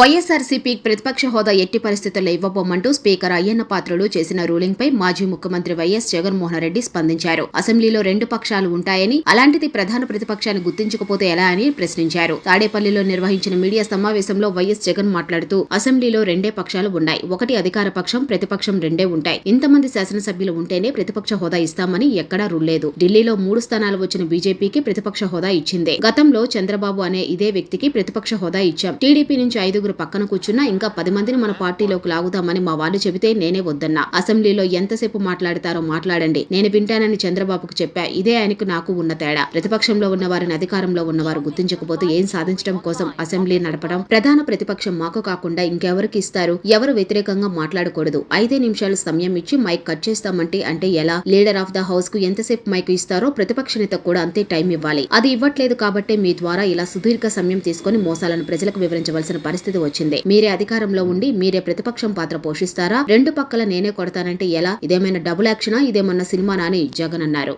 వైఎస్సార్సీపీ ప్రతిపక్ష హోదా ఎట్టి పరిస్థితుల్లో ఇవ్వబోమంటూ స్పీకర్ అయ్యన్న పాత్రలు చేసిన రూలింగ్ పై మాజీ ముఖ్యమంత్రి వైఎస్ జగన్మోహన్ రెడ్డి స్పందించారు. అసెంబ్లీలో రెండు పక్షాలు ఉంటాయని అలాంటిది ప్రధాన ప్రతిపక్షాన్ని గుర్తించకపోతే ఎలా అని ప్రశ్నించారు. తాడేపల్లిలో నిర్వహించిన మీడియా సమావేశంలో వైఎస్ జగన్ మాట్లాడుతూ అసెంబ్లీలో రెండే పక్షాలు ఉన్నాయి. ఒకటి అధికార పక్షం ప్రతిపక్షం రెండే ఉంటాయి. ఇంతమంది శాసనసభ్యులు ఉంటేనే ప్రతిపక్ష హోదా ఇస్తామని ఎక్కడా రూల్లేదు. ఢిల్లీలో మూడు స్థానాలు వచ్చిన బీజేపీకి ప్రతిపక్ష హోదా ఇచ్చిందే. గతంలో చంద్రబాబు అనే ఇదే వ్యక్తికి ప్రతిపక్ష హోదా ఇచ్చాం. టీడీపీ నుంచి ఐదుగురు పక్కన కూర్చున్నా ఇంకా పది మందిని మన పార్టీలోకి లాగుదామని మా వాళ్ళు చెబితే నేనే వద్దన్నా. అసెంబ్లీలో ఎంతసేపు మాట్లాడతారో మాట్లాడండి. నేను వింటానని చంద్రబాబుకు చెప్పా. ఇదే ఆయనకు నాకు ఉన్న తేడా. ప్రతిపక్షంలో ఉన్న వారిని అధికారంలో ఉన్నవారు గుర్తించకపోతే ఏం సాధించడం కోసం అసెంబ్లీ నడపడం? ప్రధాన ప్రతిపక్షం మాకు కాకుండా ఇంకెవరికి ఇస్తారు? ఎవరు వ్యతిరేకంగా మాట్లాడకూడదు. ఐదే నిమిషాలు సమయం ఇచ్చి మైక్ కట్ చేస్తామంటే అంటే ఎలా? లీడర్ ఆఫ్ ద హౌస్కు ఎంతసేపు మైక్ ఇస్తారో ప్రతిపక్ష నేత కూడా అంతే టైం ఇవ్వాలి. అది ఇవ్వట్లేదు కాబట్టి మీ ద్వారా ఇలా సుదీర్ఘ సమయం తీసుకొని మోసాలను ప్రజలకు వివరించవలసిన పరిస్థితి వచ్చింది. మీరే అధికారంలో ఉండి మీరే ప్రతిపక్షం పాత్ర పోషిస్తారా? రెండు పక్కల నేనే కొడతానంటే ఎలా? ఇదేమైనా డబుల్ యాక్షనా ఇదేమన్నా సినిమానా? అని జగన్ అన్నారు.